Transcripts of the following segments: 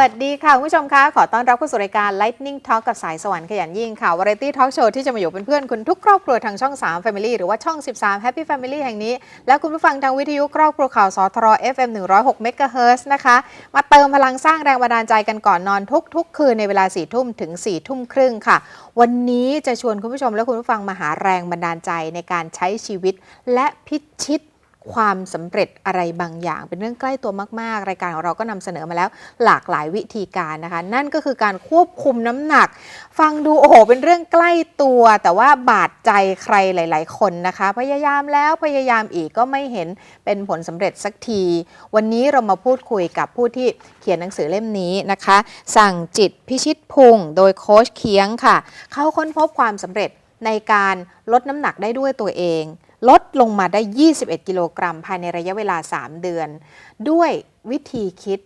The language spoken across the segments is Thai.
สวัสดีค่ะ คุณผู้ชมคะ ขอต้อนรับเข้าสู่รายการ Lightning Talk กับสายสวรรค์ขยันยิ่งค่ะ Variety Talk Show ที่จะมาอยู่เป็นเพื่อนคุณทุกครอบครัวทางช่อง 3 Family หรือว่าช่อง 13 Happy Family แห่งนี้ และคุณผู้ฟังทางวิทยุครอบครัวข่าวสทร FM 106 MHz นะคะ มาเติมพลังสร้างแรงบันดาลใจกันก่อนนอนทุกๆ คืนในเวลา4ทุ่มถึง4ทุ่มครึ่งค่ะ วันนี้จะชวนคุณผู้ชมและคุณผู้ฟังมาหาแรงบันดาลใจในการใช้ชีวิต และพิชิต ความสำเร็จอะไรบางอย่าง เป็นเรื่องใกล้ตัวมากๆ รายการของเราก็นำเสนอมาแล้วหลากหลายวิธีการนะคะ นั่นก็คือการควบคุมน้ำหนัก ฟังดูโอ้โหเป็นเรื่องใกล้ตัว แต่ว่าบาดใจใครหลาย ๆ คนนะคะ พยายามแล้วพยายามอีกก็ไม่เห็นเป็นผลสำเร็จสักที วันนี้เรามาพูดคุยกับผู้ที่เขียนหนังสือเล่มนี้นะคะ สั่งจิตพิชิตพุงโดยโค้ชเคียงค่ะ เขาค้นพบความสำเร็จในการลดน้ำหนักได้ด้วยตัวเอง ลดลงมาได้ 21 กิโลกรัม ภายในระยะเวลา 3 เดือน ด้วยวิธีคิด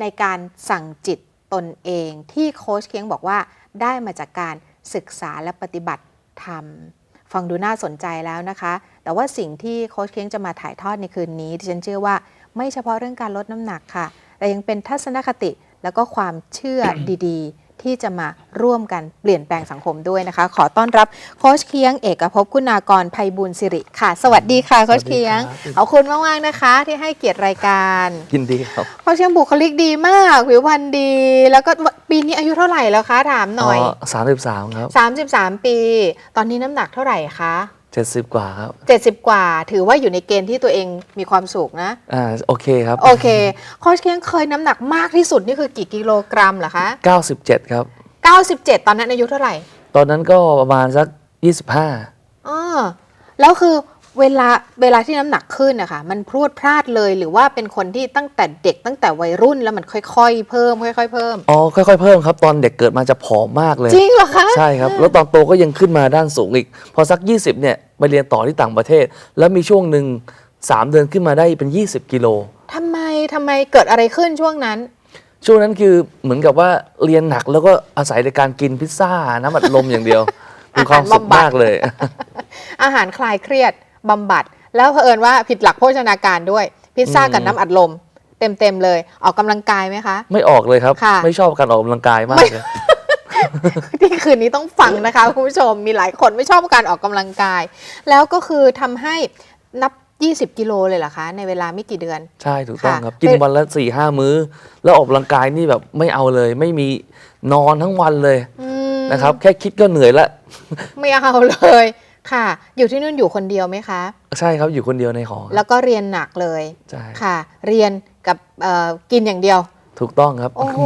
ในการสั่งจิตตนเองที่โค้ชเคียงบอกว่าได้มาจากการศึกษาและปฏิบัติธรรม ฟังดูน่าสนใจแล้วนะคะ แต่ว่าสิ่งที่โค้ชเคียงจะมาถ่ายทอดในคืนนี้ที่ฉันเชื่อว่าไม่เฉพาะเรื่องการลดน้ำหนักค่ะ แต่ยังเป็นทัศนคติแล้วก็ความเชื่อดี ๆ ที่จะมาร่วมกันเปลี่ยนแปลงสังคมด้วยนะคะ ขอต้อนรับโค้ชเคียงเอกภพคุณากรภัยบุญสิริค่ะ สวัสดีค่ะโค้ชเคียงสวัสดีครับขอบคุณมากๆนะคะ ที่ให้เกียรติรายการยินดีครับโค้ชเคียงบุคลิกดีมากผิวพรรณดี แล้วก็ปีนี้อายุเท่าไหร่แล้วคะถามหน่อยสามสิบสามครับ33ปี ตอนนี้น้ำหนักเท่าไหร่คะ เจ็ดสิบกว่าครับ 70 กว่า ถือว่าอยู่ในเกณฑ์ที่ตัวเองมีความสุขนะ อ่าโอเคครับโอเคโค้ชเคียงเคยน้ำหนักมากที่สุดนี่คือกี่กิโลกรัมเหรอคะ เก้าสิบเจ็ดครับ 97 ตอนนั้นอายุเท่าไหร่ตอนนั้นก็ประมาณสักยี่สิบห้าอ๋อแล้วคือ เวลาเวลาที่น้ำหนักขึ้นนะคะมันพรวดพลาดเลยหรือว่าเป็นคนที่ตั้งแต่เด็กตั้งแต่วัยรุ่นแล้วมันค่อยๆ เพิ่มค่อยๆเพิ่มอ๋อค่อยๆเพิ่มครับตอนเด็กเกิดมาจะผอมมากเลยจริงเหรอคะใช่ครับ แล้วตอนโตก็ยังขึ้นมาด้านสูงอีก พอสัก 20เนี่ยไปเรียนต่อที่ต่างประเทศ แล้วมีช่วงหนึ่ง3 เดือนขึ้นมาได้เป็น 20 กิโลทำไมทำไมเกิดอะไรขึ้นช่วงนั้น ช่วงนั้นคือเหมือนกับว่าเรียนหนักแล้วก็อาศัยในการกินพิซซ่าน้ำอัดลมอย่างเดียวมีความสุขมากเลย อาหารคลายเครียด บำบัด แล้วเผอิญว่าผิดหลักโภชนาการด้วย พิซซ่ากับอืมน้ำอัดลม เต็มๆเลย ออกกำลังกายไหมคะ ไม่ออกเลยครับค่ะไม่ชอบการออกกำลังกายมากเลยที่คืนนี้ต้องฟังนะคะคุณผู้ชมมีหลายคนไม่ชอบการออกกำลังกาย แล้วก็คือทำให้นับ 20 กิโลเลยเหรอคะ ในเวลาไม่กี่เดือน ใช่ถูกต้องค่ะครับ กินเป็นวันละสี่ห้ามื้อ แล้วออกกำลังกายนี่แบบไม่เอาเลย ไม่มีนอนทั้งวันเลยอืมนะครับ แค่คิดก็เหนื่อยละ ไม่เอาเลย ค่ะ อยู่ที่นู่นอยู่คนเดียวไหมคะ ใช่ครับอยู่คนเดียวในหอครับแล้วก็เรียนหนักเลยใช่ค่ะ เรียนกับเอ่อกินอย่างเดียว ถูกต้องครับ โอ้โห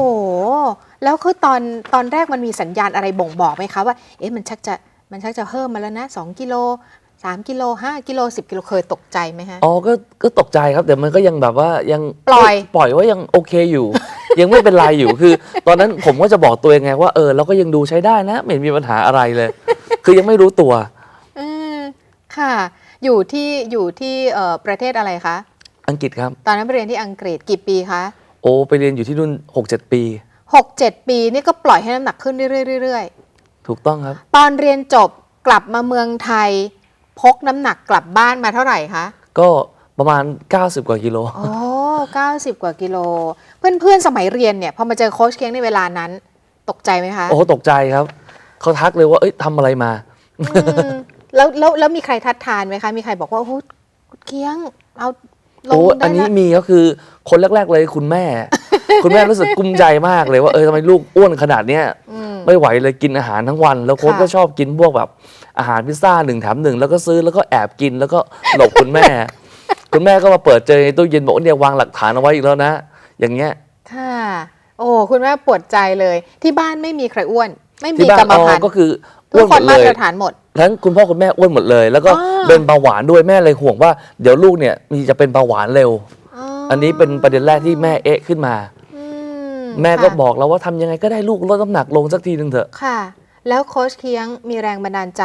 แล้วคือตอนตอนแรกมันมีสัญญาณอะไรบ่งบอกไหมคะว่า เอ๊ะมันชักจะมันชักจะเพิ่มมาแล้วนะ2กิโล3กิโล5กิโล10กิโลเคยตกใจไหมฮะ อ๋อก็ก็ตกใจครับแต่มันก็ยังแบบว่ายังปล่อย ปล่อยว่ายังโอเคอยู่ ยังไม่เป็นไรอยู่คือ ตอนนั้นผมก็จะบอกตัวเองไงว่าเออเราก็ยังดูใช้ได้นะไม่เห็นมีปัญหาอะไรเลย คือยังไม่รู้ตัวอืม ค่ะ อยู่ที่อยู่ที่เอ่อประเทศอะไรคะ อังกฤษครับ ตอนนั้นไปเรียนที่อังกฤษกี่ปีคะโอ้ไปเรียนอยู่ที่นู่นหกเจ็ดปี6 7ปีนี่ก็ปล่อยให้น้ำหนักขึ้นเรื่อยๆเรื่อยถูกต้องครับ ๆตอนเรียนจบกลับมาเมืองไทย พกน้ำหนักกลับบ้านมาเท่าไหร่คะ ก็ประมาณ 90 กว่ากิโล โอ้เก้าสิบกว่ากิโล เพื่อนๆ สมัยเรียนเนี่ยพอมาเจอโค้ชเค้งในเวลานั้น ตกใจไหมคะโอ้ตกใจครับ เขาทักเลยว่า เอ้ยทำอะไรมา อืม แล้วแล้วแล้วมีใครทัดทานไหมคะ มีใครบอกว่าโอ้โหเคียงเอาลโอ้งอัได้นนี้ละมีก็คือคนแรก ๆ เลยคุณแม่ คุณแม่รู้สึกกุ้มใจมากเลยว่าเออทำไมลูกอ้วนขนาดเนี้ยอืม ไม่ไหวเลยกินอาหารทั้งวัน แล้วโค้ชค่ะ ก็ชอบกินพวกแบบอาหารพิซซ่าหนึ่งแถมหนึ่งแล้วก็ซื้อแล้วก็แอบกินแล้วก็หลบคุณแม่ คุณแม่ก็มาเปิดเจอในตู้เย็นบอกว่าเนี่ยวางหลักฐานเอาไว้อีกแล้วนะ อย่างเงี้ยค่ะ โอ้คุณแม่ปวดใจเลย ที่บ้านไม่มีใครอ้วน ไม่มีที่บ้านกรรมอ๋อพันธุ์ก็คือทุ อ้วกนคหมนดมาเลตยรฐานหมด ทั้งคุณพ่อคุณแม่อ้วนหมดเลย แล้วก็อ่าเป็นเบาหวานด้วยแม่เลยห่วงว่าเดี๋ยวลูกเนี่ยมีจะเป็นเบาหวานเร็ว อันนี้เป็นประเด็นแรกที่แม่เอ๊ะขึ้นมา อืแม่ก็ค่ะบอกเราว่าทำยังไงก็ได้ลูกลดน้ำหนักลงสักทีหนึ่งเถอะ ค่ะ แล้วโค้ชเคียงมีแรงบันดาลใจ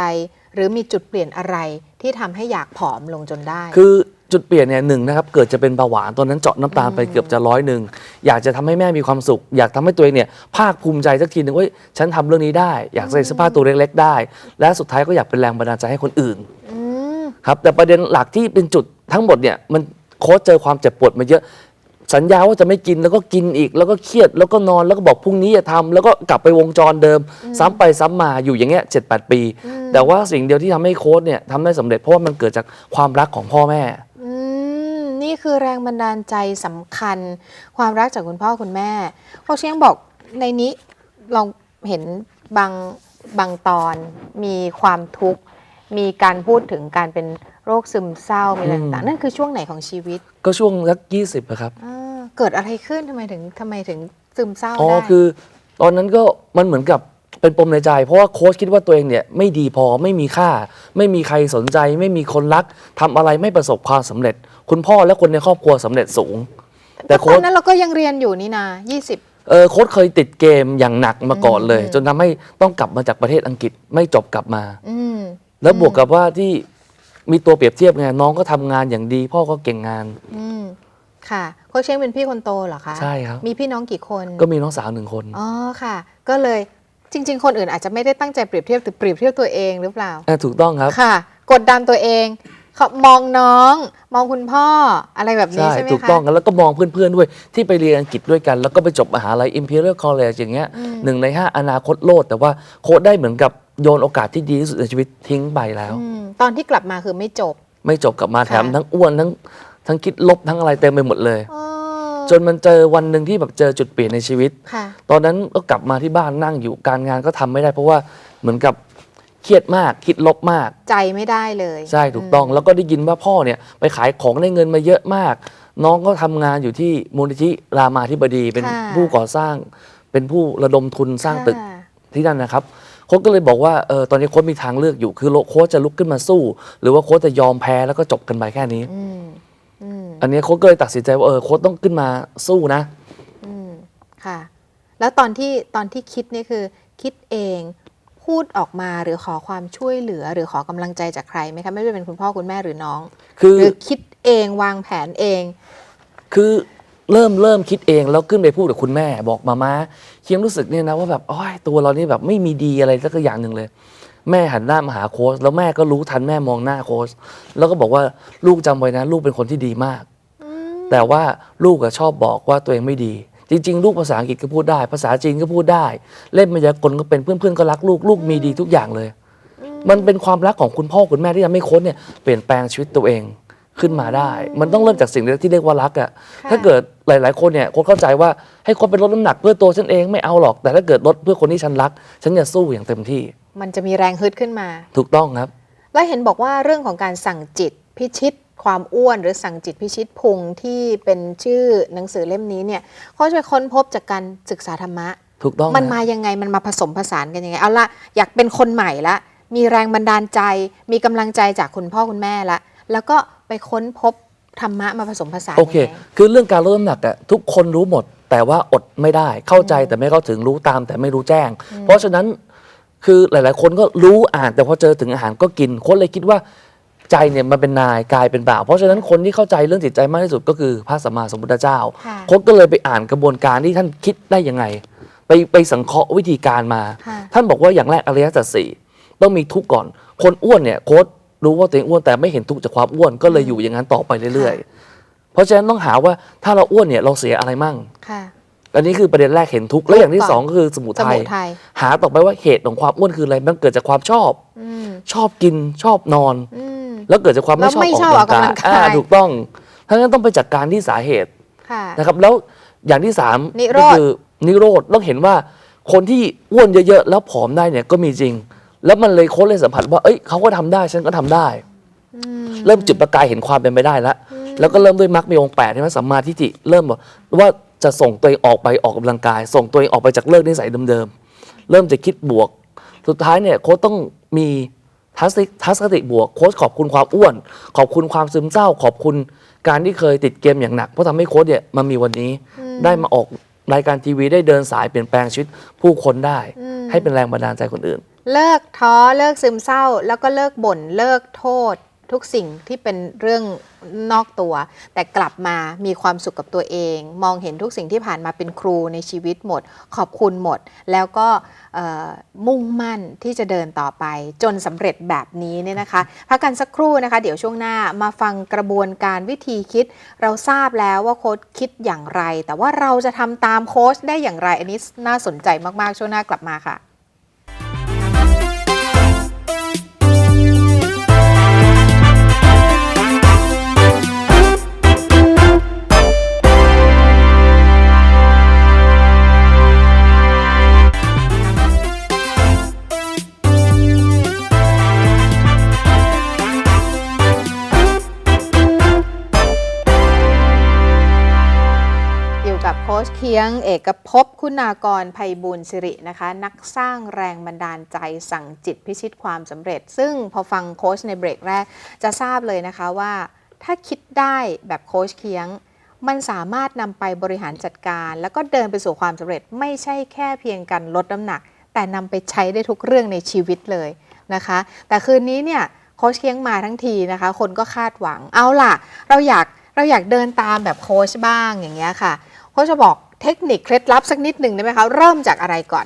หรือมีจุดเปลี่ยนอะไรที่ทำให้อยากผอมลงจนได้ คือ จุดเปลี่ยนเนี่ยหนึ่งนะครับเกิดจะเป็นเบาหวานตอนนั้นเจาะน้ำตาลไปเกือบจะร้อยหนึ่งอยากจะทำให้แม่มีความสุข อยากทำให้ตัวเองเนี่ยภาคภูมิใจสักทีหนึ่งว่าเฮ้ยฉันทำเรื่องนี้ได้ อยากใส่เสื้อผ้าตัวเล็ก ๆ ได้ และสุดท้ายก็อยากเป็นแรงบันดาลใจให้คนอื่นอืม ครับแต่ประเด็นหลักที่เป็นจุดทั้งหมดเนี่ยมันโค้ชเจอความเจ็บปวดมาเยอะ สัญญาว่าจะไม่กินแล้วก็กินอีก แล้วก็เครียดแล้วก็นอนแล้วก็บอกพรุ่งนี้จะทำแล้วก็กลับไปวงจรเดิม ซ้ำไปซ้ำมาอยู่อย่างเงี้ยเจ็ดแปดปี แต่ว่าสิ่งเดียวที่ทำให้โค้ชเนี่ยทำได้สำเร็จเพราะว่ามันเกิดจากความรักของพ่อแม่อืม นี่คือแรงบันดาลใจสำคัญ ความรักจากคุณพ่อคุณแม่โค้ชเชียงบอกในนี้ลองเห็นบางบางตอนมีความทุกข์ มีการพูดถึงการเป็นโรคซึมเศร้ามีอะไรอืมต่างๆนั่นคือช่วงไหนของชีวิตก็ช่วงสักยี่สิบครับอ่าเกิดอะไรขึ้นทำไมถึงทำไมถึงซึมเศร้าอ๋อได้ คือตอนนั้นก็มันเหมือนกับ เป็นปมในใจ เพราะว่าโค้ชคิดว่าตัวเองเนี่ยไม่ดีพอไม่มีค่า ไม่มีใครสนใจ ไม่มีคนรักทำอะไรไม่ประสบความสำเร็จ คุณพ่อและคนในครอบครัวสำเร็จสูง แต่แต่ตโค้อชนนั้นเราก็ยังเรียนอยู่นี่นะ20เออโค้ชเคยติดเกมอย่างหนักมาก่อนเลยอืมจนทำให้ต้องกลับมาจากประเทศอังกฤษไม่จบกลับมาอืมแล้วบวกกับว่าที่มีตัวเปรียบเทียบไงน้องก็ทำงานอย่างดี พ่อก็เก่งงาน อืมค่ะโค้ชเชียงเป็นพี่คนโตเหรอคะใช่ครับมีพี่น้องกี่คนก็มีน้องสาวหนึ่งคนอ๋อค่ะ ก็เลย จริง ๆ คนอื่นอาจจะไม่ได้ตั้งใจเปรียบเทียบแต่เปรียบเทียบตัวเองหรือเปล่าอะถูกต้องครับ ค่ะ กดดันตัวเองเขามองน้อง มองคุณพ่ออะไรแบบนี้ใช่ใช่ไหมคะ ถูกต้องกันแล้วก็มองเพื่อนๆด้วยที่ไปเรียนอังกฤษด้วยกัน แล้วก็ไปจบมหาลัย Imperial College อย่างเงี้ยหนึ่งในห้าอนาคตโลด แต่ว่าโค้ดได้เหมือนกับโยนโอกาสที่ดีที่สุดในชีวิตทิ้งไปแล้ว อืมตอนที่กลับมาคือไม่จบ ไม่จบกลับมาแถมค่ะ ทั้งอ้วนทั้งทั้งคิดลบทั้งอะไรเต็มไปหมดเลย อ๋อ จนมันเจอวันหนึ่งที่แบบเจอจุดเปลี่ยนในชีวิต ค่ะ ตอนนั้นก็กลับมาที่บ้านนั่งอยู่การงานก็ทำไม่ได้เพราะว่าเหมือนกับเครียดมากคิดลบมาก ใจไม่ได้เลยใช่ถูกต้องแล้วก็ได้ยินว่าพ่อเนี่ยไปขายของได้เงินมาเยอะมาก น้องก็ทำงานอยู่ที่มูลนิธิรามาธิบดี เป็นค่ะผู้ก่อสร้าง เป็นผู้ระดมทุนสร้างตึกค่ะ ที่นั่นนะครับโค้ชก็เลยบอกว่าเออตอนนี้โค้ชมีทางเลือกอยู่ คือโค้ชจะลุกขึ้นมาสู้ หรือว่าโค้ชจะยอมแพ้แล้วก็จบกันไปแค่นี้ อืม อืมอันนี้โค้ชก็เลยตัดสินใจว่าเออโค้ชต้องขึ้นมาสู้นะอืมค่ะ แล้วตอนที่ตอนที่คิดนี่คือ คิดเองพูดออกมาหรือขอความช่วยเหลือ หรือขอกำลังใจจากใครไหมคะไม่ว่าจะเป็นคุณพ่อคุณแม่หรือน้องคือหรือคิดเองวางแผนเอง คือเริ่มเริ่มคิดเองแล้วขึ้นไปพูดกับคุณแม่บอกมาม้าเคียงรู้สึกเนี่ยนะว่าแบบโอ้ยตัวเรานี่แบบไม่มีดีอะไรสักอย่างหนึ่งเลย แม่หันหน้ามาหาโค้ชแล้วแม่ก็รู้ทันแม่มองหน้าโค้ชแล้วก็บอกว่าลูกจำไว้นะ ลูกเป็นคนที่ดีมาก แต่ว่าลูกอะชอบบอกว่าตัวเองไม่ดี จริง ๆ ลูกภาษาอังกฤษก็พูดได้ ภาษาจีนก็พูดได้ เล่นมายากลก็เป็นเพื่อนๆก็รักลูกลูกมีดีทุกอย่างเลย มันเป็นความรักของคุณพ่อคุณแม่ที่ทำให้โค้ชเนี่ยเปลี่ยนแปลงชีวิตตัวเอง ขึ้นมาได้ มันต้องเริ่มจากสิ่งเล็กที่เรียกว่ารักอะค่ะถ้าเกิดหลาย ๆ คนเนี่ยโค้ชเข้าใจว่าให้โค้ชไปลดน้ำหนักเพื่อตัวฉันเองไม่เอาหรอก แต่ถ้าเกิดลดเพื่อคนที่ฉันรัก ฉันจะสู้อย่างเต็มที่ มันจะมีแรงฮึดขึ้นมา ถูกต้องครับ แล้วเห็นบอกว่าเรื่องของการสั่งจิตพิชิตความอ้วนหรือสั่งจิตพิชิตพุงที่เป็นชื่อหนังสือเล่มนี้เนี่ยเขาจะไปค้นพบจากการศึกษาธรรมะ ถูกต้องมันนะมายังไงมันมาผสมผสานกันยังไง เอาละอยากเป็นคนใหม่ละ มีแรงบันดาลใจ มีกำลังใจจากคุณพ่อคุณแม่ละ แล้วก็ไปค้นพบธรรมะมาผสมผสานโอเค ยังไง คือเรื่องการลดน้ำหนักอะทุกคนรู้หมด แต่ว่าอดไม่ได้ เข้าใจแต่ไม่เข้าถึงรู้ตาม แต่ไม่รู้แจ้ง เพราะฉะนั้นคือหลาย ๆ คนก็รู้อ่าน แต่พอเจอถึงอาหารก็กิน คนเลยคิดว่าใจเนี่ยมันเป็นนายกายเป็นบ่าว เพราะฉะนั้นคนที่เข้าใจเรื่องจิตใจมากที่สุดก็คือพระสัมมาสัมพุทธเจ้า ค่ะคนก็เลยไปอ่านกระบวนการที่ท่านคิดได้ยังไง ไปไปสังเคราะห์วิธีการมา ค่ะ ท่านบอกว่าอย่างแรกอริยสัจสี่ต้องมีทุกข์ก่อน คนอ้วนเนี่ยโค้ด รู้ว่าตัวเองอ้วนแต่ไม่เห็นทุกข์จากความอ้วนก็เลยอยู่อย่างนั้นต่อไปเรื่อยๆ เพราะฉะนั้นต้องหาว่าถ้าเราอ้วนเนี่ยเราเสียอะไรมั่งค่ะ อันนี้คือประเด็นแรกเห็นทุกข์แล้วอย่างที่ก่อนสองก็คือสมุสทัยมุทัย หาต่อไปว่าเหตุของความอ้วนคืออะไรมันเกิดจากความชอบ อืมชอบกินชอบนอน อืม แล้วเกิดจากความไม่แล้วชอบไม่ออกชอบกำลังออกกำลังกาย กายอ่าถูกต้องทั้งนั้นต้องไปจัดการที่สาเหตุ ค่ะ นะครับแล้วอย่างที่สามนิโรก็ธคือนิโรธต้องเห็นว่าคนที่อ้วนเยอะๆ แล้วผอมได้เนี่ยก็มีจริง แล้วมันเลยโค้ดเลยสัมผัสว่าเอ้ยเขาก็ทำได้ฉันก็ทำได้อืมเริ่มจุดประกายเห็นความเป็นไปได้แล้วแล้วก็เริ่มด้วยมรรคมีองค์แปดใช่ไหมสัมมาทิฏฐิเริ่มบอกว่าจะส่งตัวเองออกไปออกกำลังกาย ส่งตัวเองออกไปจากเลิกนิสัยเดิมๆเริ่มจะคิดบวก สุดท้ายเนี่ยโค้ชต้องมีทัศนทัศนคติบวกโค้ชขอบคุณความอ้วน ขอบคุณความซึมเศร้า ขอบคุณการที่เคยติดเกมอย่างหนัก เพราะทำให้โค้ชเนี่ยมามีวันนี้ ได้มาออกรายการทีวีได้เดินสายเปลี่ยนแปลงชีวิตผู้คนได้มให้เป็นแรงบันดาลใจคนอื่น เลิกท้อเลิกซึมเศร้า แล้วก็เลิกบ่นเลิกโทษ ทุกสิ่งที่เป็นเรื่องนอกตัว แต่กลับมามีความสุขกับตัวเอง มองเห็นทุกสิ่งที่ผ่านมาเป็นครูในชีวิตหมด ขอบคุณหมด แล้วก็มุ่งมั่นที่จะเดินต่อไป จนสำเร็จแบบนี้เนี่ยนะคะ พักกันสักครู่นะคะ เดี๋ยวช่วงหน้ามาฟังกระบวนการวิธีคิด เราทราบแล้วว่าโค้ชคิดอย่างไร แต่ว่าเราจะทำตามโค้ชได้อย่างไรอันนี้น่าสนใจมากๆช่วงหน้ากลับมาค่ะ ยงเอกภพคุณากรภัยบูลสิรินะคะ นักสร้างแรงบันดาลใจสั่งจิตพิชิตความสำเร็จ ซึ่งพอฟังโค้ชในเบรกแรก จะทราบเลยนะคะว่า ถ้าคิดได้แบบโค้ชเคียง มันสามารถนำไปบริหารจัดการ แล้วก็เดินไปสู่ความสำเร็จไม่ใช่แค่เพียงการลดน้ำหนัก แต่นำไปใช้ได้ทุกเรื่องในชีวิตเลยนะคะ แต่คืนนี้เนี่ยโค้ชเคียงมาทั้งทีนะคะ คนก็คาดหวังเอาล่ะ เราอยากเราอยากเดินตามแบบโค้ชบ้างอย่างเงี้ยค่ะโค้ชจะบอก เทคนิคเคล็ดลับสักนิดหนึ่งได้ไหมคะ เริ่มจากอะไรก่อน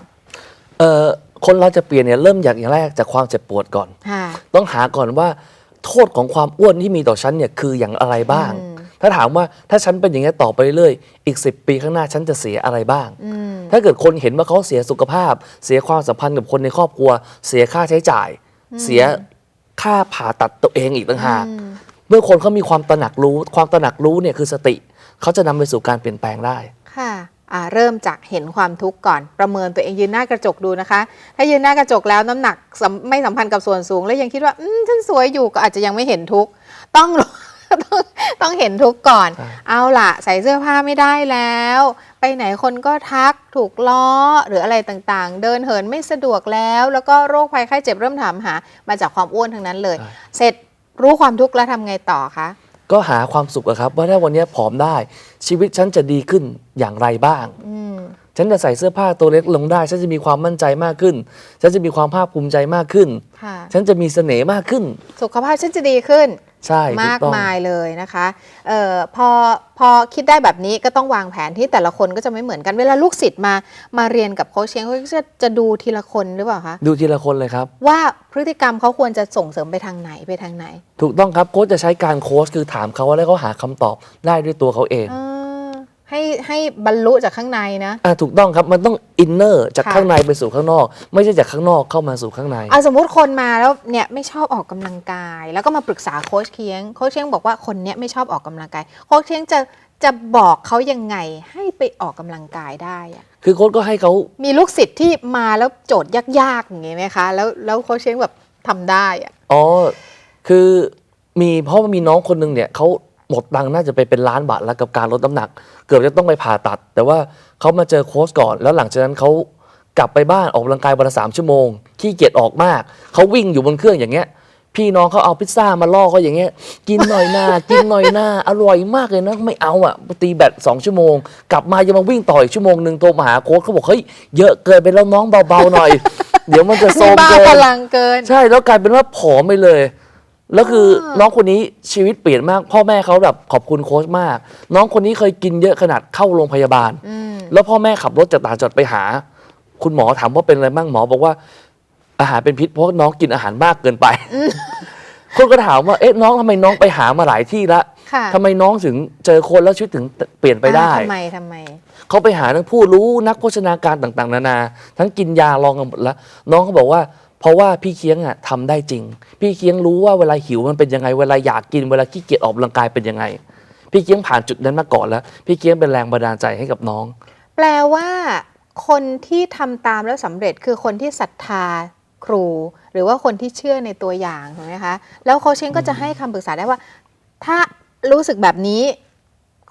เอ่อคนเราจะเปลี่ยนเนี่ยเริ่มอย่างอย่างแรกจากความเจ็บปวดก่อน ค่ะต้องหาก่อนว่าโทษของความอ้วนที่มีต่อฉันเนี่ยคืออย่างอะไรบ้างอืมถ้าถามว่าถ้าฉันเป็นอย่างนี้ยต่อไปเรื่อยๆอีก 10 ปีข้างหน้าฉันจะเสียอะไรบ้าง อืม ถ้าเกิดคนเห็นว่าเขาเสียสุขภาพ เสียความสัมพันธ์กับคนในครอบครัว เสียค่าใช้จ่าย เสียค่าผ่าตัดตัวเองอีกต่างหากอืมเมื่อคนเขามีความตระหนักรู้ ความตระหนักรู้เนี่ยคือสติ เขาจะนำไปสู่การเปลี่ยนแปลงได้ ค่ะอ่าเริ่มจากเห็นความทุกข์ก่อนประเมินตัวเองยืนหน้ากระจกดูนะคะ ถ้ายืนหน้ากระจกแล้วน้ำหนักสัมไม่สัมพันธ์กับส่วนสูง แล้วยังคิดว่าอืมฉันสวยอยู่ก็อาจจะยังไม่เห็นทุกข์ต้องต้องต้องเห็นทุกข์ก่อนใช่เอาล่ะ ใส่เสื้อผ้าไม่ได้แล้ว ไปไหนคนก็ทักถูกล้อหรืออะไรต่างๆ เดินเหินไม่สะดวกแล้ว แล้วก็โรคภัยไข้เจ็บเริ่มถามหา มาจากความอ้วนทั้งนั้นเลย เสร็จรู้ความทุกข์แล้วทำไงต่อคะ ก็หาความสุขอะครับ ว่าถ้าวันนี้ผอมได้ชีวิตฉันจะดีขึ้นอย่างไรบ้าง อืม ฉันจะใส่เสื้อผ้าตัวเล็กลงได้ ฉันจะมีความมั่นใจมากขึ้น ฉันจะมีความภาคภูมิใจมากขึ้น ค่ะ ฉันจะมีเสน่ห์มากขึ้น สุขภาพฉันจะดีขึ้น ใช่ถูมากต้องมายเลยนะคะเอ่อพอพอคิดได้แบบนี้ก็ต้องวางแผนที่แต่ละคนก็จะไม่เหมือนกันเวลาลูกศิษย์มามาเรียนกับโค้ชเชียงเขาจะจะดูทีละคนหรือเปล่าคะดูทีละคนเลยครับ ว่าพฤติกรรมเขาควรจะส่งเสริมไปทางไหนไปทางไหน ถูกต้องครับโค้ชจะใช้การโค้ชคือถามเขาแล้วเขาหาคำตอบได้ด้วยตัวเขาเองเออ ให้ให้บรรลุจากข้างในนะอ่าถูกต้องครับมันต้องอินเนอร์จากค่ะข้างในไปสู่ข้างนอก ไม่ใช่จากข้างนอกเข้ามาสู่ข้างในเอาสมมุติคนมาแล้วเนี่ยไม่ชอบออกกำลังกาย แล้วก็มาปรึกษาโค้ชเคียงโค้ชเคียงบอกว่าคนเนี้ยไม่ชอบออกกำลังกายโค้ชเคียงจะจะบอกเขายังไงให้ไปออกกำลังกายได้อะคือโค้ชก็ให้เขามีลูกศิษย์ที่มาแล้วโจทย์ยากๆอย่างงี้ไหมคะแล้วแล้วโค้ชเช้งแบบทำได้อะอ๋อคือมีเพราะว่ามีน้องคนหนึงเนี่ยเขา หมดตังค์น่าจะไปเป็นล้านบาทแล้วกับการลดน้ำหนัก เกือบจะต้องไปผ่าตัด แต่ว่าเขามาเจอโค้ชก่อน แล้วหลังจากนั้นเขากลับไปบ้านออกกำลังกายวันละสามชั่วโมงขี้เกียจออกมากเขาวิ่งอยู่บนเครื่องอย่างเงี้ย พี่น้องเขาเอาพิซซ่ามาล่อเขาอย่างเงี้ย กินหน่อยหน้า กินหน่อยหน้า อร่อยมากเลยนะไม่เอาอะตีแบตสองชั่วโมง กลับมายังมาวิ่งต่ออีกชั่วโมงหนึ่งโทรมาหาโค้ชเขาบอกเฮ้ยเยอะเกินไปแล้วน้องเบาๆหน่อย เดี๋ยวมันจะโซมีมบ้าเกิพนลังเกิน ใช่แล้วกลายเป็นว่าผอมไปเลย แล้วคืออน้องคนนี้ชีวิตเปลี่ยนมาก พ่อแม่เขาแบบขอบคุณโค้ชมาก น้องคนนี้เคยกินเยอะขนาดเข้าโรงพยาบาลอืมแล้วพ่อแม่ขับรถจากต่างจังหวัดไปหา คุณหมอถามว่าเป็นอะไรบ้างหมอบอกว่า อาหารเป็นพิษเพราะน้องกินอาหารมากเกินไป คนก็ถามว่าเอ๊ะน้องทำไมน้องไปหามาหลายที่ละค่ะทำไมน้องถึงเจอคนแล้วชีวิตถึงเปลี่ยนไปได้อ่าทำไมทำไม เขาไปหาทั้งผู้รู้นักโภชนาการต่าง ๆ นานา ทั้งกินยาลองกันหมดแล้วน้องเขาบอกว่า เพราะว่าพี่เคียงอะทำได้จริง พี่เคียงรู้ว่าเวลาหิวมันเป็นยังไง เวลาอยากกินเวลาขี้เกียจออกกำลังกายเป็นยังไง พี่เคียงผ่านจุดนั้นมาก่อนแล้ว พี่เคียงเป็นแรงบันดาลใจให้กับน้อง แปลว่า คนที่ทำตามแล้วสำเร็จคือคนที่ศรัทธาครู หรือว่าคนที่เชื่อในตัวอย่างถูกไหมคะแล้วโคชเชงก็จะให้คำปรึกษาได้ว่า ถ้ารู้สึกแบบนี้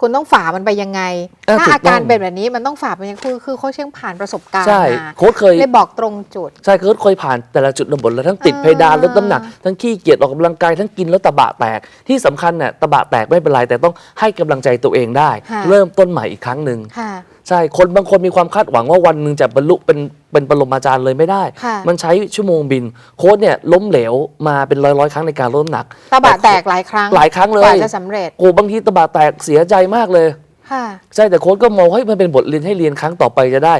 คุณต้องฝ่ามันไปยังไง เออถ้าถูกอาการต้อง เป็นแบบนี้มันต้องฝ่าไปยังไงคือคือโค้ชเชงผ่านประสบการณ์ใช่มาโค้ชเคยเลยบอกตรงจุด ใช่โค้ชเคยผ่านแต่ละจุดระบดแล้วทั้งติดอ่าเพดานลดน้ำหนัก ทั้งขี้เกียจออกกำลังกายทั้งกินแล้วตะบะแตก ที่สำคัญน่ะตะบะแตกไม่เป็นไรแต่ต้องให้กำลังใจตัวเองได้ ค่ะ เริ่มต้นใหม่อีกครั้งหนึ่ง ค่ะ ใช่คนบางคนมีความคาดหวังว่าวันหนึ่งจะบรรลุเป็นเป็นปรมาจารย์เลยไม่ได้ ค่ะมันใช้ชั่วโมงบิน โค้ชเนี่ยล้มเหลวมาเป็นร้อยร้อยๆครั้งในการลดน้ำหนักตะบะแตกหลายครั้งหลายครั้งเลกว่ายจะสำเร็จ โอ้บางทีตะบะแตกเสียใจมากเลย ค่ะ ใช่แต่โค้ชก็มองให้ยมันเป็นบทเรียนให้เรียนครั้งต่อไปจะได้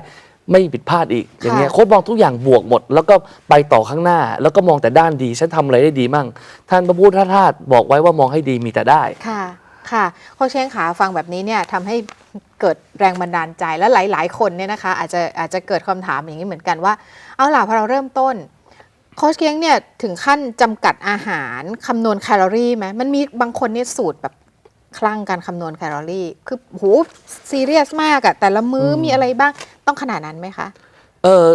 ไม่ผิดพลาดอีก อย่างเงี้ยค่ะโค้ชมองทุกอย่างบวกหมด แล้วก็ไปต่อข้างหน้า แล้วก็มองแต่ด้านดี ฉันทำอะไรได้ดีมั่ง ท่านพระพุทธทาสบอกไว้ว่ามองให้ดีมีแต่ได้ ค่ะ ค่ะโค้ชเชงขาฟังแบบนี้เนี่ยทำให้เกิดแรงบันดาลใจและหลาย ๆ คนเนี่ยนะคะอาจจะอาจจะเกิดคำถามอย่างนี้เหมือนกันว่า เอาล่ะพอเราเริ่มต้นโค้ชเค้งเนี่ยถึงขั้นจำกัดอาหารคำนวณแคลอรี่ไหมมันมีบางคนเนี่ยสูตรแบบคลั่งการคำนวณแคลอรี่ คือโหซีเรียสมากอะแต่ละมื้อมีอะไรบ้างต้องขนาดนั้นไหมคะ เออ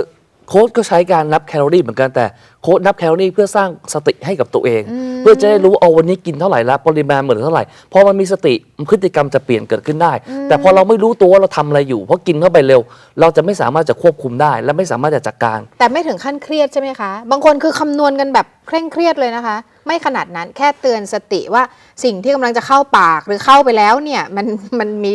โค้ชก็ใช้การนับแคลอรี่เหมือนกันแต่โค้ชนับแคลอรี่เพื่อสร้างสติให้กับตัวเอง เพื่อจะได้รู้เอาวันนี้กินเท่าไหร่ละปริมาณเหมือนเท่าไหร่พอมันมีสติพฤติกรรมจะเปลี่ยนเกิดขึ้นได้ แต่พอเราไม่รู้ตัวว่าเราทำอะไรอยู่เพราะกินเข้าไปเร็ว เราจะไม่สามารถจะควบคุมได้ และไม่สามารถจะจัดการ แต่ไม่ถึงขั้นเครียดใช่ไหมคะ บางคนคือคำนวณกันแบบเคร่งเครียดเลยนะคะ ไม่ขนาดนั้นแค่เตือนสติว่าสิ่งที่กำลังจะเข้าปากหรือเข้าไปแล้วเนี่ยมันมันมี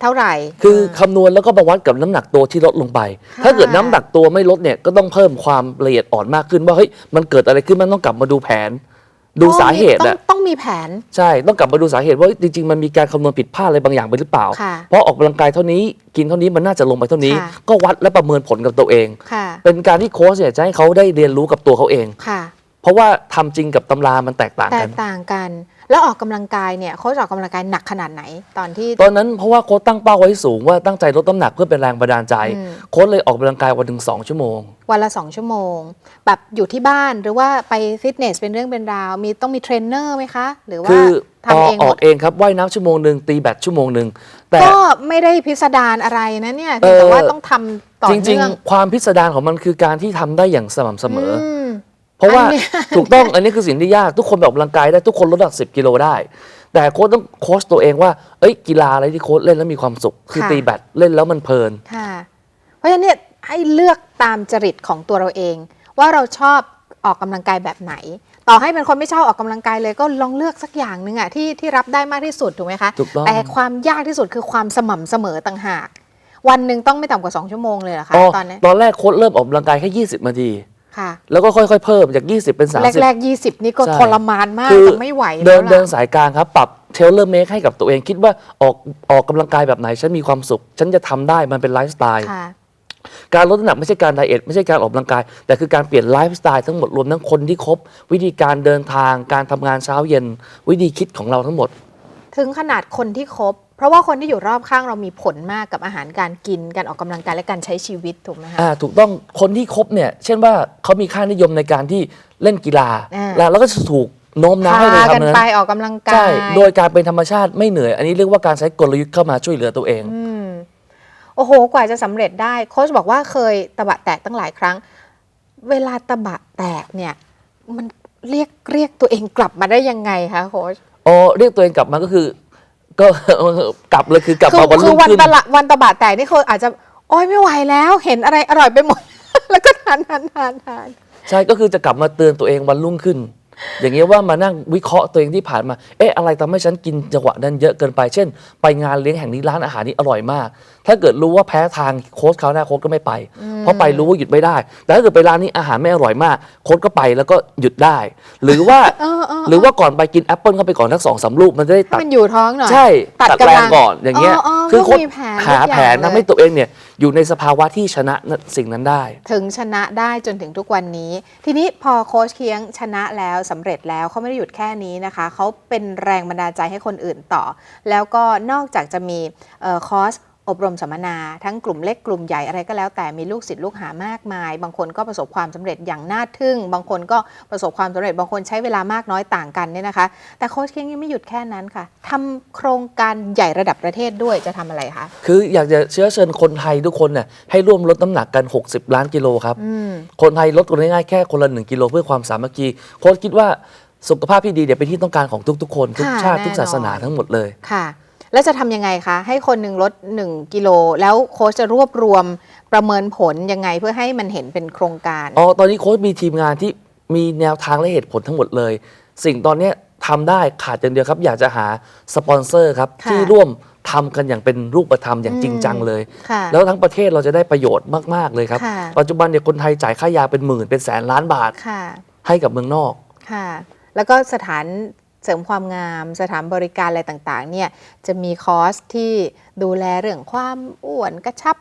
เท่าไหร่ คือเคำนวณแล้วก็มาวัดกับน้ำหนักตัวที่ลดลงไปค่ะถ้าเกิดน้ำหนักตัวไม่ลดเนี่ยก็ต้องเพิ่มความละเอียดอ่อนมากขึ้นว่าเฮ้ยมันเกิดอะไรขึ้นมันต้องกลับมาดูแผน ดูสาเหตุต้ออะ งต้องมีแผน ใช่ ต้องกลับมาดูสาเหตุว่าเฮ้ยจริง ๆ มันมีการคำนวณผิดพลาดอะไรบางอย่างไปหรือเปล่า ค่ะเพราะออกกำลังกายเท่านี้กินเท่านี้มันน่าจะลงไปเท่านี้ ค่ะ ก็วัดและประเมินผลกับตัวเอง ค่ะ เป็นการที่โค้ชเนี่ยจะให้เขาได้เรียนรู้กับตัวเขาเอง ค่ะ เพราะว่าทำจริงกับตำรามันแตกต่างแตกักนต่างกัน แล้วออกกำลังกายเนี่ยโค้ชออกกำลังกายหนักขนาดไหนตอนที่ ตอนนั้นเพราะว่าโค้ชตั้งเป้าไว้สูงว่าตั้งใจลดน้ำหนักเพื่อเป็นแรงบันดาลใจอืมโค้ชเลยออกกำลังกายวันถึงสองชั่วโมง วันละสองชั่วโมง แบบอยู่ที่บ้านหรือว่าไปฟิตเนสเป็นเรื่องเป็นราว มีต้องมีเทรนเนอร์ไหมคะ หรือว่าคือพอทำเองอหมอกดเองครับว่ายน้ำชั่วโมงหนึ่งตีแบดชั่วโมงหนึ่งแต่ก็ไม่ได้พิสดารอะไรนะเนี่ยเออแต่ว่าต้องทำต่อจริงเนื่องๆ ความพิสดารของมันคือการที่ทำได้อย่างสม่ำเสมออม เพราะว่าอันเนี้ยถูกต้องอันนี้คือสิ่งที่ยากทุกคนไปออกกำลังกายได้ทุกคนลดน้ำหนักสิกิโลได้ แต่โค้ชต้องโค้ชตัวเองว่าเอ้ยกีฬาอะไรที่โค้ชเล่นแล้วมีความสุข คือค่ะ ตีแบดเล่นแล้วมันเพลิน ค่ะเพราะฉะนั้นเนี่ยให้เลือกตามจริตของตัวเราเอง ว่าเราชอบออกกำลังกายแบบไหน ต่อให้เป็นคนไม่ชอบออกกำลังกายเลยก็ลองเลือกสักอย่างหนึ่งอะที่ที่รับได้มากที่สุดถูกไหมคะถูกต้อง แต่ความยากที่สุดคือความสม่ำเสมอต่างหาก วันหนึ่งต้องไม่ต่ำกว่า 2 ชั่วโมงเลยเหรอคะอ๋อตอนนี้ ตอนแรกโค้ชเริ่มออกกำลังกายแค่ 20นาที ค่ะแล้วก็ค่อยๆ เพิ่มจาก 20 เป็น 30 แรกๆ20นี่ก็ใช่ ทรมานมากคือจะไม่ไหวเดิแล้วนเดินล่ะ สายกลางครับ ปรับเทเลอร์เมคให้กับตัวเองคิดว่าออกออกกำลังกายแบบไหน ฉันมีความสุข ฉันจะทำได้มันเป็นไลฟ์สไตล์ ค่ะ การลดน้ำหนักไม่ใช่การไดเอทไม่ใช่การออกกำลังกาย แต่คือการเปลี่ยนไลฟ์สไตล์ทั้งหมดรวมทั้งคนที่ครบวิธีการเดินทางการทำงานเช้าเย็น วิธีคิดของเราทั้งหมด ถึงขนาดคนที่คบ เพราะว่าคนที่อยู่รอบข้างเรามีผลมากกับอาหารการกินการออกกำลังกายและการใช้ชีวิตถูกไหมคะอ่าถูกต้องคนที่ครบเนี่ย เช่นว่าเขามีค่านิยมในการที่เล่นกีฬาอ่าแล้วแล้วก็จะถูกโน้มน้าวให้ไปพากันทำนั้นไปออกกำลังกาใช่ยโดยการเป็นธรรมชาติไม่เหนื่อย อันนี้เรียกว่าการใช้กลยุทธ์เข้ามาช่วยเหลือตัวเองอืมโอ้โห กว่าจะสำเร็จได้โค้ชบอกว่าเคยตะบะแตกตั้งหลายครั้ง เวลาตะบะแตกเนี่ยมันเรียกเรียกตัวเองกลับมาได้ยังไงคะโค้ชอ๋อเรียกตัวเองกลับมาก็คือ ก็ กลับเลยคือกลับคืมาวันคืรุ่งวันขึ้น ตะละวันตะบะแตกนี่คืออาจจะ โอ้ยไม่ไหวแล้ว เห็นอะไรอร่อยไปหมด แล้วก็ทานทานทานทาน ใช่ก็คือจะกลับมาเตือนตัวเองวันรุ่งขึ้น อย่างเงี้ยว่ามานั่งวิเคราะห์ตัวเองที่ผ่านมา เอ๊ะอะไรทำให้ฉันกินจังหวะนั้นเยอะเกินไป เช่น ไปงานเลี้ยงแห่งนี้ร้านอาหารนี้อร่อยมาก ถ้าเกิดรู้ว่าแพ้ทางโค้ชเขาวหน้าโค้ชก็ไม่ไป เพราะไปรู้ว่าหยุดไม่ได้ แต่ถ้าเกิดไปร้านนี้อาหารไม่อร่อยมาก โค้ชก็ไปแล้วก็หยุดได้ หรือว่าเออเออ หรือว่าก่อนไปกินแอปเปิลเข้าไปก่อนทั้งสองสามลูกมันจะได้ให้ตัดมันอยู่ท้องหน่อย ใช่ตัดตัดกำแรลังงก่อนอย่างเงี้ย อ๋ออ๋อคือต้องโค้ชมีแผนหาทุกอย่างแผนเลย ทำให้ตัวเองเนี่ยอยู่ในสภาวะที่ชนะสิ่งนั้นได้ ถึงชนะได้จนถึงทุกวันนี้ ทีนี้พอโค้ชเคียงชนะแล้วสำเร็จแล้วเขาไม่ได้หยุดแค่นี้นะคะเขาเป็นแรงบันดาลใจให้คนอื่นต่อ แล้วก็นอกจากจะมีคอร์ส อบรมสัมมนาทั้งกลุ่มเล็กกลุ่มใหญ่อะไรก็แล้วแต่มีลูกศิษย์ลูกหามากมาย บางคนก็ประสบความสำเร็จอย่างน่าทึ่ง บางคนก็ประสบความสำเร็จ บางคนใช้เวลามากน้อยต่างกันเนี่ยนะคะ แต่โค้ชเคียงยังไม่หยุดแค่นั้นค่ะทำโครงการใหญ่ระดับประเทศด้วยจะทำอะไรคะคืออยากจะเชื้อเชิญคนไทยทุกคนเนี่ยให้ร่วมลดน้ำหนักกัน 60 ล้านกิโลครับอืมคนไทยลดกันง่ายๆแค่คนละ1กิโลเพื่อความสามัคคีโค้ชคิดว่าสุขภาพที่ดีเนี่ยเป็นที่ต้องการของทุกๆคนทุกค่ะชาติแน่ทุกศาสนานอนทั้งหมดเลยค่ะ แล้วจะทำยังไงคะ ให้คนหนึ่งลด 1 กิโล แล้วโค้ชจะรวบรวมประเมินผลยังไงเพื่อให้มันเห็นเป็นโครงการ อ๋อตอนนี้โค้ชมีทีมงานที่มีแนวทางและเหตุผลทั้งหมดเลย สิ่งตอนเนี้ยทำได้ขาดอย่างเดียวครับ อยากจะหาสปอนเซอร์ครับ ค่ะที่ร่วมทำกันอย่างเป็นรูปธรรมอย่างจริงจังเลย ค่ะแล้วทั้งประเทศเราจะได้ประโยชน์มาก ๆ เลยครับ ค่ะ ปัจจุบันเนี่ยคนไทยจ่ายค่ายาเป็นหมื่นเป็นแสนล้านบาทค่ะ ให้กับเมืองนอก ค่ะ แล้วก็สถาน เสริมความงามสถานบริการอะไรต่างๆเนี่ยจะมีคอร์สที่ดูแลเรื่องความอ้วนกระชับ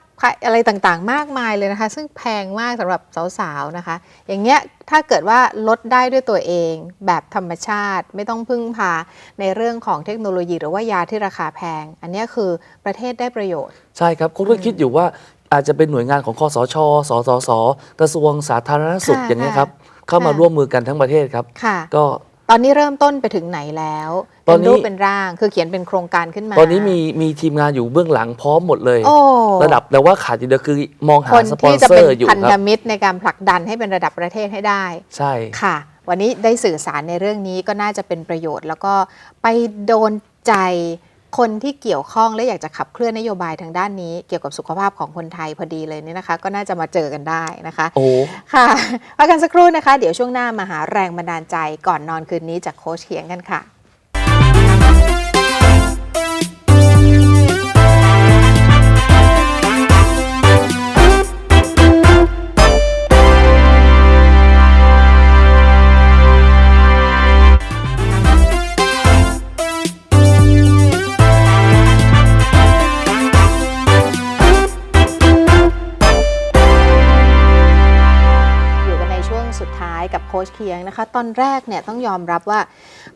อะไรต่างๆ มากมายเลยนะคะ ซึ่งแพงมากสำหรับสาวๆนะคะ อย่างเงี้ยถ้าเกิดว่าลดได้ด้วยตัวเองแบบธรรมชาติ ไม่ต้องพึ่งพาในเรื่องของเทคโนโลยีหรือว่ายาที่ราคาแพง อันเนี้ยคือประเทศได้ประโยชน์ ใช่ครับคนก็คิดอยู่ว่าอาจจะเป็นหน่วยงานของคอสช สสส กระทรวงสาธารณสุขค่ะอย่างนี้ยครับ เข้ามาค่ะร่วมมือกันทั้งประเทศครับค่ะก็ ตอนนี้เริ่มต้นไปถึงไหนแล้วตอเป็นนนี้รูปเป็นร่างคือเขียนเป็นโครงการขึ้นมา ตอนนี้มีมีทีมงานอยู่เบื้องหลังพร้อมหมดเลย โอ้ ระดับแต่ว่าขาดอยู่เดียวคือมองหาคนสปอนที่จะเซอเป็นร์อยู่พันคธรับมิตรในการผลักดันให้เป็นระดับประเทศให้ได้ ใช่ ค่ะ วันนี้ได้สื่อสารในเรื่องนี้ก็น่าจะเป็นประโยชน์ แล้วก็ไปโดนใจ คนที่เกี่ยวข้องและอยากจะขับเคลื่อนนโยบายทางด้านนี้ เกี่ยวกับสุขภาพของคนไทยพอดีเลยเนี่ยนะคะ ก็น่าจะมาเจอกันได้นะคะ โอ้ค่ะพักกันสักครู่นะคะ เดี๋ยวช่วงหน้ามาหาแรงบันดาลใจก่อนนอนคืนนี้จากโค้ชเขียงกันค่ะ อนแรกเนี่ยต้องยอมรับว่า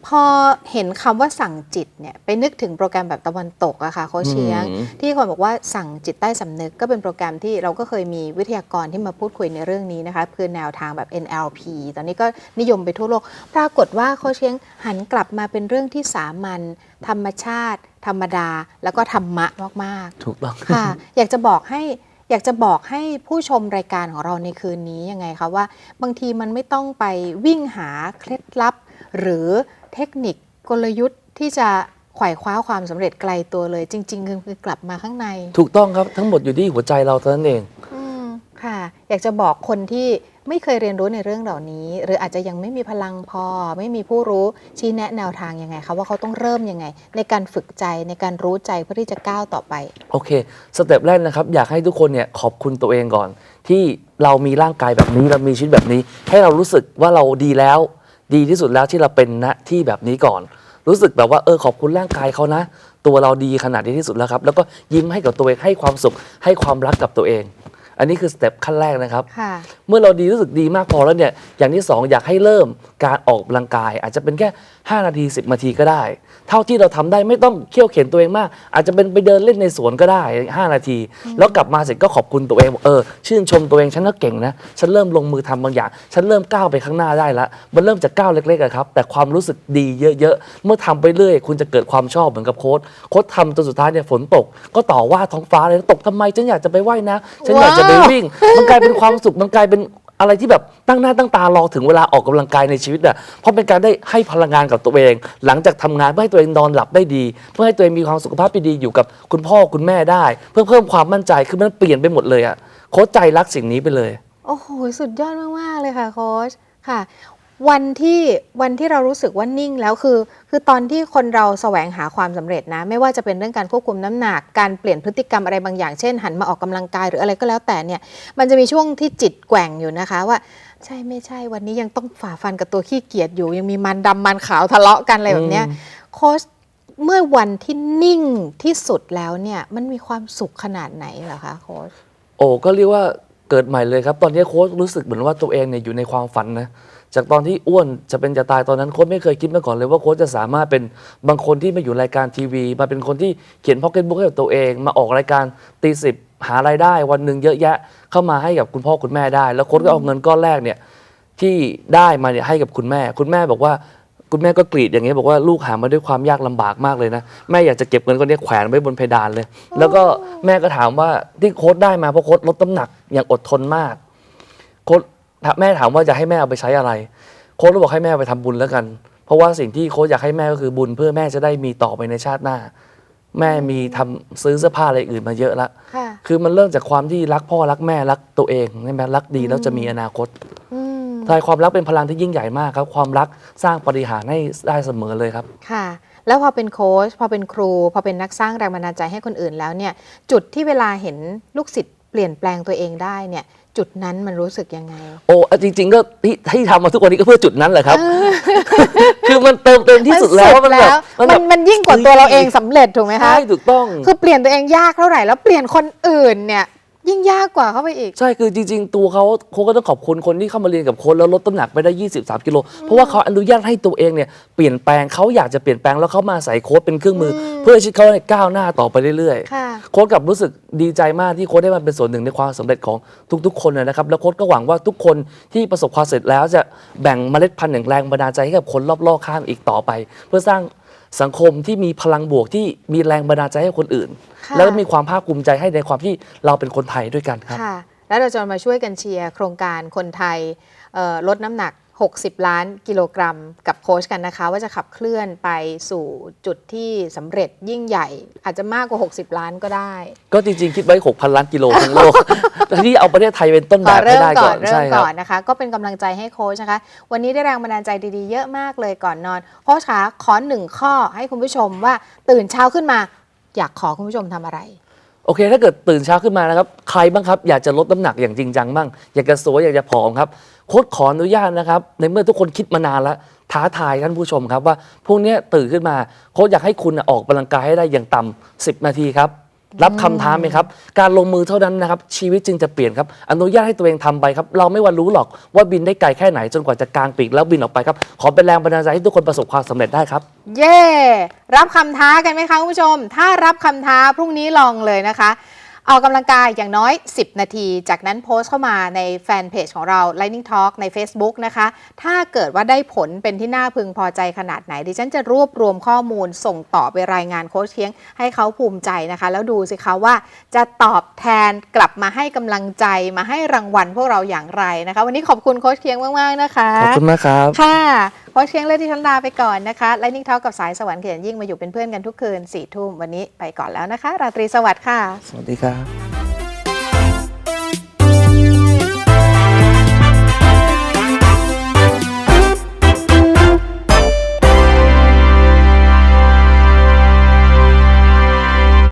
พอเห็นคำว่าสั่งจิตเนี่ยไปนึกถึงโปรแกรมแบบตะวันตกอะค่ะโค้ชเชียงอืมที่คนบอกว่าสั่งจิตใต้สำนึกก็เป็นโปรแกรมที่เราก็เคยมีวิทยากรที่มาพูดคุยในเรื่องนี้นะคะคือแนวทางแบบ NLP ตอนนี้ก็นิยมไปทั่วโลก ปรากฏว่าโค้ชเชียงหันกลับมาเป็นเรื่องที่สามัญธรรมชาติ ธรรมดาแล้วก็ธรรมะมากๆ ถูกต้องค่ะ อยากจะบอกให้ อยากจะบอกให้ผู้ชมรายการของเราในคืนนี้ยังไงคะว่า บางทีมันไม่ต้องไปวิ่งหาเคล็ดลับ หรือเทคนิคกลยุทธ์ที่จะไขว่คว้าความสำเร็จไกลตัวเลย จริงๆคือคือกลับมาข้างใน ถูกต้องครับทั้งหมดอยู่ที่หัวใจเราเท่านั้นเองอืมค่ะ อยากจะบอกคนที่ ไม่เคยเรียนรู้ในเรื่องเหล่านี้ หรืออาจจะยังไม่มีพลังพอ ไม่มีผู้รู้ชี้แนะแนวทางยังไงคะว่าเขาต้องเริ่มยังไง ในการฝึกใจในการรู้ใจเพื่อที่จะก้าวต่อไป โอเคสเต็ปแรกนะครับ อยากให้ทุกคนเนี่ยขอบคุณตัวเองก่อน ที่เรามีร่างกายแบบนี้เรามีชีวิตแบบนี้ ให้เรารู้สึกว่าเราดีแล้ว ดีที่สุดแล้วที่เราเป็นณที่แบบนี้ก่อน รู้สึกแบบว่าเออขอบคุณร่างกายเขานะ ตัวเราดีขนาดนี้ที่สุดแล้วครับ แล้วก็ยิ้มให้กับตัวเองให้ความสุขให้ความรักกับตัวเอง อันนี้คือสเต็ปขั้นแรกนะครับ ค่ะเมื่อเราดีรู้สึกดีมากพอแล้วเนี่ยอย่างที่ 2 อยากให้เริ่มการออกกำลังกาย อาจจะเป็นแค่ 5 นาที 10นาทีก็ได้ เท่าที่เราทำได้ไม่ต้องเขี่ยวเข็นตัวเองมาก อาจจะเป็นไปเดินเล่นในสวนก็ได้ 5 นาที แล้วกลับมาเสร็จก็ขอบคุณตัวเองบอกเออชื่นชมตัวเองฉันก็เก่งนะ ฉันเริ่มลงมือทำบางอย่าง ฉันเริ่มก้าวไปข้างหน้าได้ละมันเริ่มจากก้าวเล็กๆอะครับ แต่ความรู้สึกดีเยอะๆ เมื่อทำไปเรื่อย คุณจะเกิดความชอบเหมือนกับโค้ดโค้ดทำจนสุดท้ายเนี่ยฝนตก ก็ต่อว่าท้องฟ้าเลยตกทำไมฉันอยากจะไปว่ายน้ำฉันอยากจะไปว้าววิ่ง มันกลายเป็นความสุขมันกลายเป็น อะไรที่แบบตั้งหน้าตั้งตารอถึงเวลาออกกำลังกายในชีวิตอะเพราะเป็นการได้ให้พลังงานกับตัวเอง หลังจากทำงานเพื่อให้ตัวเองนอนหลับได้ดี เพื่อให้ตัวเองมีความสุขภาพดีอยู่กับคุณพ่อคุณแม่ได้ เพื่อเพิ่มความมั่นใจคือมันเปลี่ยนไปหมดเลยอะโค้ชใจรักสิ่งนี้ไปเลย โอ้โหสุดยอดมากๆเลยค่ะโค้ชค่ะ วันที่วันที่เรารู้สึกว่านิ่งแล้วคือ คือตอนที่คนเราแสวงหาความสำเร็จนะ ไม่ว่าจะเป็นเรื่องการควบคุมน้ำหนักการเปลี่ยนพฤติกรรมอะไรบางอย่าง เช่น หันมาออกกำลังกายหรืออะไรก็แล้วแต่เนี่ย มันจะมีช่วงที่จิตแกว่งอยู่นะคะว่า ใช่ไม่ใช่วันนี้ยังต้องฝ่าฟันกับตัวขี้เกียจอยู่ ยังมีมันดำมันขาวทะเลาะกันอะไรแบบเนี้ยอืมโค้ชเมื่อวันที่นิ่งที่สุดแล้วเนี่ยมันมีความสุขขนาดไหนเหรอคะโค้ชโอ้ก็เรียกว่าเกิดใหม่เลยครับ ตอนนี้โค้ชรู้สึกเหมือนว่าตัวเองเนี่ยอยู่ในความฝันนะ จากตอนที่อ้วนจะเป็นจะตายตอนนั้นโค้ชไม่เคยคิดมาก่อนเลยว่าโค้ชจะสามารถเป็นบางคนที่มาอยู่รายการทีวี มาเป็นคนที่เขียนพ็อกเก็ตบุ๊กให้กับตัวเอง มาออกรายการตีสิบหารายได้วันหนึ่งเยอะแยะ เข้ามาให้กับคุณพ่อคุณแม่ได้ แล้วโค้ชก็เอาเงินก้อนแรกเนี่ยที่ได้มาเนี่ยให้กับคุณแม่ คุณแม่บอกว่าคุณแม่ก็กรีดอย่างเงี้ยบอกว่าลูกหามาด้วยความยากลำบากมากเลยนะแม่อยากจะเก็บเงินก้อนเนี้ยแขวนไว้บนเพดานเลย แล้วก็แม่ก็ถามว่าที่โค้ดได้มาเพราะโค้ดลดน้ำหนักอย่างอดทนมาก โค้ด แม่ถามว่าจะให้แม่เอาไปใช้อะไร โค้ดก็บอกให้แม่เอาไปทำบุญแล้วกัน เพราะว่าสิ่งที่โค้ดอยากให้แม่ก็คือบุญเพื่อแม่จะได้มีต่อไปในชาติหน้า แม่มีทำซื้อเสื้อผ้าอะไรอื่นมาเยอะละค่ะคือมันเริ่มจากความที่รักพ่อรักแม่รักตัวเองใช่ไหมรักดีแล้วจะมีอนาคตอืมใช่ความรักเป็นพลังที่ยิ่งใหญ่มากครับ ความรักสร้างปฏิหารย์ให้ได้เสมอเลยครับ ค่ะ แล้วพอเป็นโค้ชพอเป็นครู พอเป็นนักสร้างแรงบันดาลใจให้คนอื่นแล้วเนี่ย จุดที่เวลาเห็นลูกศิษย์เปลี่ยนแปลงตัวเองได้เนี่ย จุดนั้นมันรู้สึกยังไง โอ้เอาจริง ๆ ก็ที่ที่ทำมาทุกวันนี้ก็เพื่อจุดนั้นแหละครับ คือมันเติมเต็มที่สุดแล้วมันมันแบบมันแบบมันยิ่งกว่าตัวเราเองสำเร็จถูกไหมคะใช่ถูกต้อง คือเปลี่ยนตัวเองยากเท่าไหร่แล้วเปลี่ยนคนอื่นเนี่ย ยิ่งยากกว่าเข้าไปอีก ใช่คือจริง ๆ ตัวเขาโค้ชก็ต้องขอบคุณคนที่เข้ามาเรียนกับโค้ชแล้วลดน้ำหนักไปได้ 23 กิโล เพราะว่าเขาอนุญาตให้ตัวเองเนี่ยเปลี่ยนแปลงเขาอยากจะเปลี่ยนแปลงแล้วเขามาใส่โค้ชเป็นเครื่องมืออเพื่อให้ชีวิตเขาเนี่ยก้าวหน้าต่อไปเรื่อยๆค่ะโค้ชกลับรู้สึกดีใจมากที่โค้ชได้มาเป็นส่วนหนึ่งในความสำเร็จของทุก ๆ คนนะครับ แล้วโค้ชก็หวังว่าทุกคนที่ประสบความสำเร็จแล้วจะแบ่งเมล็ดพันธุ์แห่งแรงบันดาลใจให้กับคนรอบๆข้างอีกต่อไป เพื่อสร้าง สังคมที่มีพลังบวกที่มีแรงบันดาลใจให้คนอื่น ค่ะ แล้วก็มีความภาคภูมิใจให้ในความที่เราเป็นคนไทยด้วยกันครับ ค่ะ แล้วเราจะมาช่วยกันเชียร์โครงการคนไทยเอ่อลดน้ำหนัก 60 ล้านกิโลกรัมกับโค้ชกันนะคะ ว่าจะขับเคลื่อนไปสู่จุดที่สำเร็จยิ่งใหญ่ อาจจะมากกว่า 60 ล้านก็ได้ ก็จริงๆ คิดไว้ 6,000 ล้านกิโลทั้งโลกแต่ที่เอาประเทศไทยเป็นต้นขแบอบให้เริ่มได้ก่ก่ออนนเริ่ใช่มครับก่อนนะคะ ก็เป็นกำลังใจให้โค้ชนะคะ วันนี้ได้แรงบันดาลใจดีๆ เยอะมากเลยก่อนนอนโค้ชคะขอหนึ่งข้อให้คุณผู้ชมว่าตื่นเช้าขึ้นมา อยากขอคุณผู้ชมทำอะไรโอเค ถ้าเกิดตื่นเช้าขึ้นมานะครับ ใครบ้างครับ อยากจะลดน้ำหนักอย่างจริงจังบ้าง อยากจะสวยอยากจะผอมครับ โค้ชขออนุญาตนะครับ ในเมื่อทุกคนคิดมานานแล้ว ท้าทายท่านผู้ชมครับว่า พวกเนี้ยตื่นขึ้นมาโค้ชอยากให้คุณน่ะออกกำลังกายให้ได้อย่างต่ำ10 นาทีครับ รับคำท้าไหมครับ การลงมือเท่านั้นนะครับ ชีวิตจึงจะเปลี่ยนครับ อนุญาตให้ตัวเองทำไปครับ เราไม่วันรู้หรอกว่าบินได้ไกลแค่ไหนจนกว่าจะกางปีกแล้วบินออกไปครับ ขอเป็นแรงบันดาลใจให้ทุกคนประสบความสำเร็จได้ครับ เย่รับคำท้ากันไหมคะคุณผู้ชม ถ้ารับคำท้าพรุ่งนี้ลองเลยนะคะ ออกกำลังกายอย่างน้อย 10 นาที จากนั้นโพสต์เข้ามาในแฟนเพจของเรา Lightning Talk ใน Facebook นะคะ ถ้าเกิดว่าได้ผลเป็นที่น่าพึงพอใจขนาดไหน ดิฉันจะรวบรวมข้อมูลส่งต่อไปรายงานโค้ชเคียงให้เขาภูมิใจนะคะ แล้วดูสิคะว่าจะตอบแทนกลับมาให้กำลังใจมาให้รางวัลพวกเราอย่างไรนะคะ วันนี้ขอบคุณโค้ชเคียงมาก ๆ นะคะ ขอบคุณมากครับ ค่ะ โค้ชเชียงเลยที่ฉันลาไปก่อนนะคะไลนิ่งทอ k กับสายสวรรค์เขียนยิ่งมาอยู่เป็นเพื่อนกันทุกคืนสี่ทุ่มวันนี้ไปก่อนแล้วนะคะ ราตรีสวัสดิ์ค่ะ สวัสดีครับ